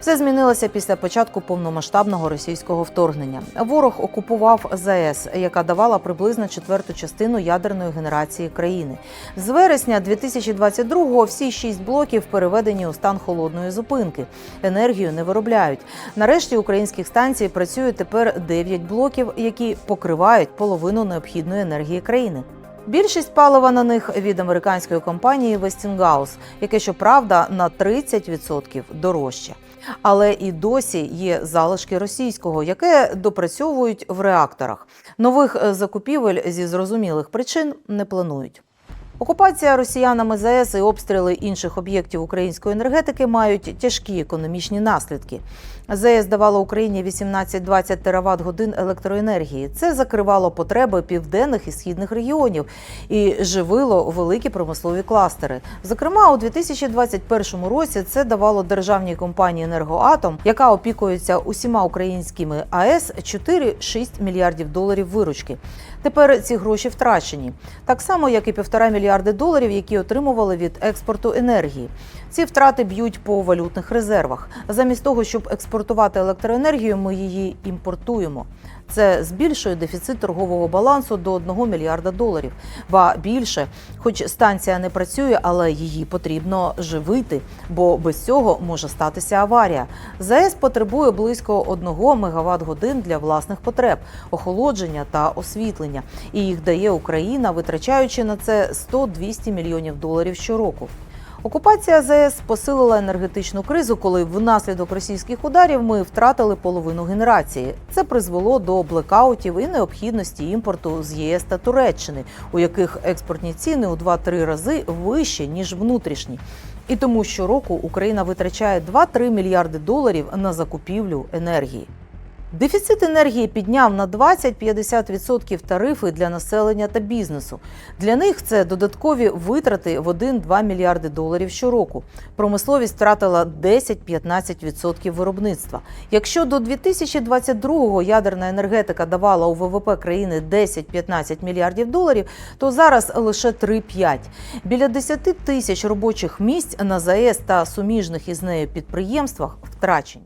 Все змінилося після початку повномасштабного російського вторгнення. Ворог окупував ЗАЕС, яка давала приблизно четверту частину ядерної генерації країни. З вересня 2022-го всі шість блоків переведені у стан холодної зупинки. Енергію не виробляють. Нарешті українських станцій працює тепер 9 блоків, які покривають половину необхідної енергії країни. Більшість палива на них від американської компанії Westinghouse, яке, щоправда, на 30% дорожче. Але і досі є залишки російського, яке допрацьовують в реакторах. Нових е, закупівель зі зрозумілих причин не планують. Окупація росіянами ЗАЕС і обстріли інших об'єктів української енергетики мають тяжкі економічні наслідки. ЗАЕС давала Україні 18-20 тераватт годин електроенергії. Це закривало потреби південних і східних регіонів і живило великі промислові кластери. Зокрема, у 2021 році це давало державній компанії Енергоатом, яка опікується усіма українськими АЕС 4-6 мільярдів доларів виручки. Тепер ці гроші втрачені, так само як і півтора мільярди доларів, які отримували від експорту енергії. Ці втрати б'ють по валютних резервах. Замість того, щоб експортувати електроенергію, ми її імпортуємо. Це збільшує дефіцит торгового балансу до 1 мільярда доларів. Ба більше, хоч станція не працює, але її потрібно живити, бо без цього може статися аварія. ЗАЕС потребує близько 1 мегаватт годин для власних потреб, охолодження та освітлення. І їх дає Україна, витрачаючи на це 100-200 мільйонів доларів щороку. Окупація ЗАЕС посилила енергетичну кризу, коли внаслідок російських ударів ми втратили половину генерації. Це призвело до блекаутів і необхідності імпорту з ЄС та Туреччини, у яких експортні ціни у 2-3 рази вищі ніж внутрішні. І тому щороку Україна витрачає 2-3 мільярди доларів на закупівлю енергії. Дефіцит енергії підняв на 20-50% тарифи для населення та бізнесу. Для них це додаткові витрати в 1-2 мільярди доларів щороку. Промисловість втратила 10-15% виробництва. Якщо до 2022-го ядерна енергетика давала у ВВП країни 10-15 мільярдів доларів, то зараз лише 3-5. Біля 10 тисяч робочих місць на ЗАЕС та суміжних із нею підприємствах втрачені.